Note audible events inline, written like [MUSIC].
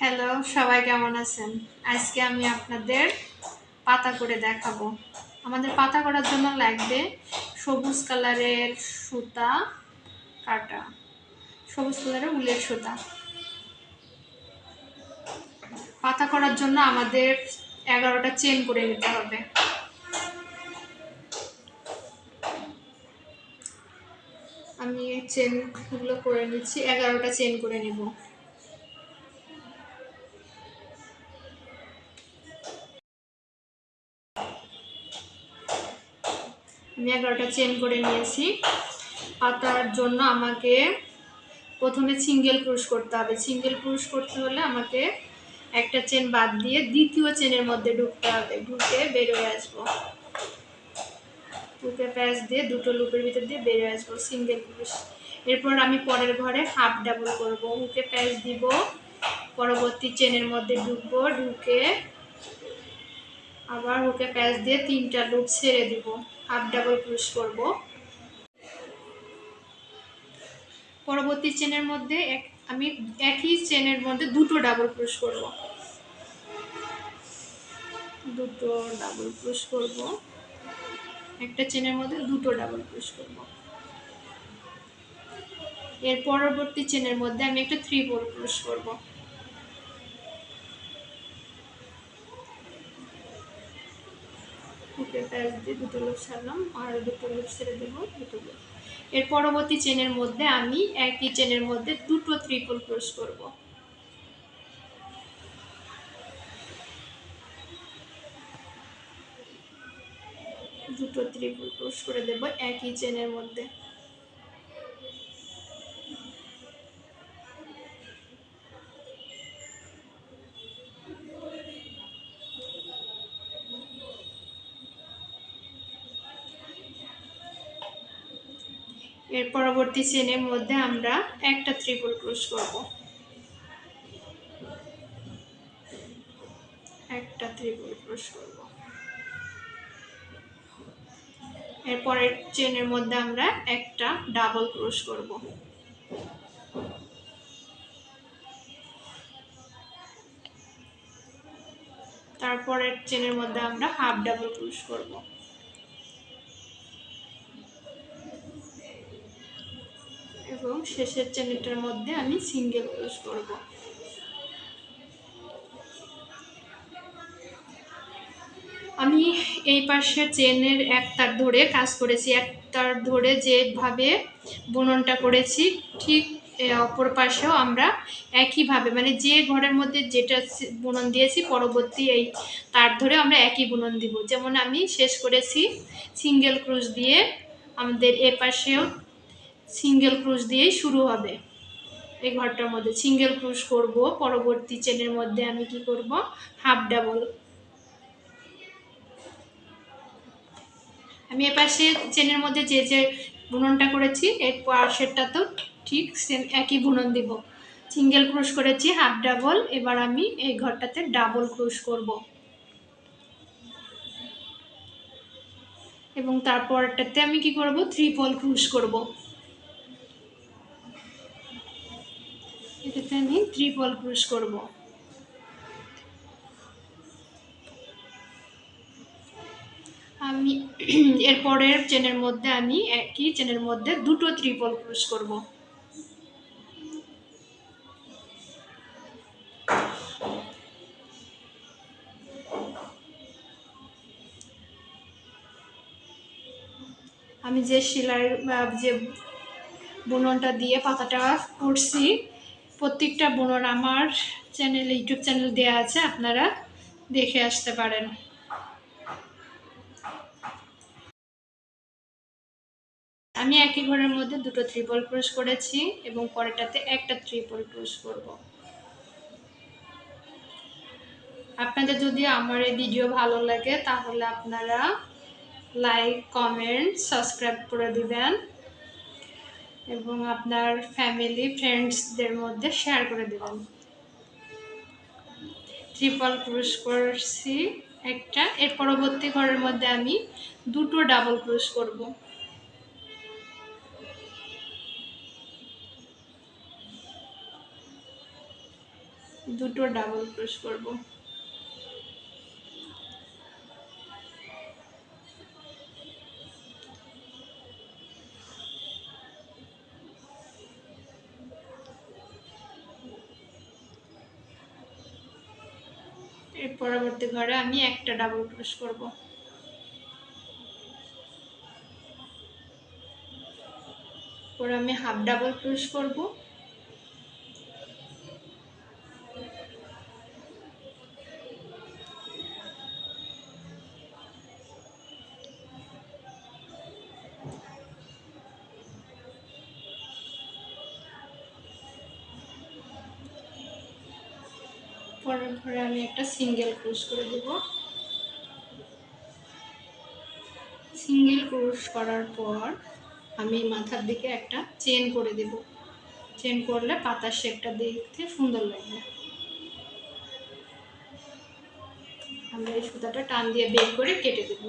Hello সবাই কেমন আছেন? আজকে আমি আপনাদের পাতা করে দেখাবো। আমাদের পাতা করার জন্য লাগবে সবুজ কালারের সুতা কাটা। সবুজ কালারের উলের সুতা। পাতা করার জন্য আমাদের এগারোটা চেন করে নিতে হবে। আমি চেনগুলো করে নিচ্ছি, এগারোটা চেন করে নেব। আমি এগারোটা চেন করে নিয়েছি। পাতার জন্য আমাকে প্রথমে সিঙ্গেল ক্রুশ করতে হবে। সিঙ্গেল ক্রুশ করতে হলে আমাকে একটা চেন বাদ দিয়ে দ্বিতীয় চেনের মধ্যে ঢুকতে হবে। ঢুকে বেরোয় আসব। ঢুকে প্যাচ দিয়ে দুটো লুপের ভিতর দিয়ে বেরোয় আসব সিঙ্গেল ক্রুশ। এরপর আমি পরের ঘরে হাফ ডাবল করব। হুকে প্যাচ দিব। পরবর্তী চেনের মধ্যে ঢুকবো। ঢুকে আবার ওকে প্যাচ দিয়ে তিনটা লুপ ছেড়ে দিব। হাফ ডাবল ক্রুশ করব। পরবর্তী চেনের মধ্যে এক আমি একই চেনের মধ্যে দুটো ডাবল ক্রুশ করব। দুটো ডাবল ক্রুশ করব। একটা চেনের মধ্যে দুটো ডাবল ক্রুশ করব। এর পরবর্তী চেনের মধ্যে আমি একটা থ্রি ফোর ক্রুশ করব। প্যাচ দিয়ে দুটো লোক সারলাম, আর দুটো লোক ছেড়ে দেবো, দুটো লোক। এর পরবর্তী চেনের মধ্যে আমি একই চেনের মধ্যে দুটো ত্রিপল ক্রস করব। দুটো ত্রিপল ক্রস করে দেব একই চেনের মধ্যে। এর পরবর্তী চেনের মধ্যে আমরা একটা ত্রিপল ক্রস করব। একটা ত্রিপল ক্রস করব। এরপরের চেনের মধ্যে আমরা একটা ডাবল ক্রস করব। তারপরের চেনের মধ্যে আমরা হাফ ডাবল ক্রস করব। এবং শেষের চেনেটার মধ্যে আমি সিঙ্গেল ক্রস করব। আমি এই পাশে চেনের এক তার ধরে কাজ করেছি। এক তার ধরে যেভাবে বুননটা করেছি, ঠিক অপর পাশেও আমরা একইভাবে মানে যে ঘরের মধ্যে যেটা বুনন দিয়েছি, পরবর্তী এই তার ধরে আমরা একই বুনন দিব। যেমন আমি শেষ করেছি সিঙ্গেল ক্রুজ দিয়ে আমাদের এ পাশেও সিঙ্গেল ক্রুশ দিয়েই শুরু হবে। এই ঘরটার মধ্যে সিঙ্গেল ক্রুশ করব, পরবর্তী চেনের মধ্যে আমি কি করব? Half double. আমি এপাশে চেনের মধ্যে যে যে বুননটা করেছি, এর পাশেরটা তো ঠিক সেম একই বুনন দিব। সিঙ্গেল ক্রুশ করেছি, হাফ ডাবল। এবার আমি এই ঘরটাতে ডাবল ক্রুশ করব। এবং তারপরটাতে আমি কি করব? পল ক্রুশ করব। এটাতে আমি ত্রিপল ক্রুশ করব। আমি [CLEARS THROAT] এরপরের চেনের মধ্যে আমি একই চেনের মধ্যে দুটো ত্রিপল ক্রুশ করব। আমি যে সেলাই যে বুননটা দিয়ে পাতাটা করছি প্রত্যেকটা বোনর আমার চ্যানেল ইউটিউব চ্যানেল দেওয়া আছে, আপনারা দেখে আসতে পারেন। আমি একই ঘরের মধ্যে দুটো ত্রিপল ক্রোশ করেছি এবং পরেরটাতে একটা ত্রিপল ক্রোশ করব। আপনাদের যদি আমার এই ভিডিও ভালো লাগে, তাহলে আপনারা লাইক কমেন্ট সাবস্ক্রাইব করে দিবেন। এবং আপনার ফ্যামিলি ফ্রেন্ডসদের মধ্যে শেয়ার করে দেবেন। ট্রিপল ক্রুশ করছি একটা। এর পরবর্তী ঘরের মধ্যে আমি দুটো ডাবল ক্রুশ করব। দুটো ডাবল ক্রোশ করব। এর পরবর্তী ঘরে আমি একটা ডাবল ক্রোশ করব। পরে আমি হাফ ডাবল ক্রোশ করব। পরের ঘরে আমি একটা সিঙ্গেল ক্রোশ করে দেব। সিঙ্গেল ক্রোশ করার পর আমি মাথার দিকে একটা চেন করে দেব। চেন করলে পাতার শেপটা দেখতে সুন্দর লাগবে। আমরা এই সুতাটা টান দিয়ে বের করে কেটে দেবো।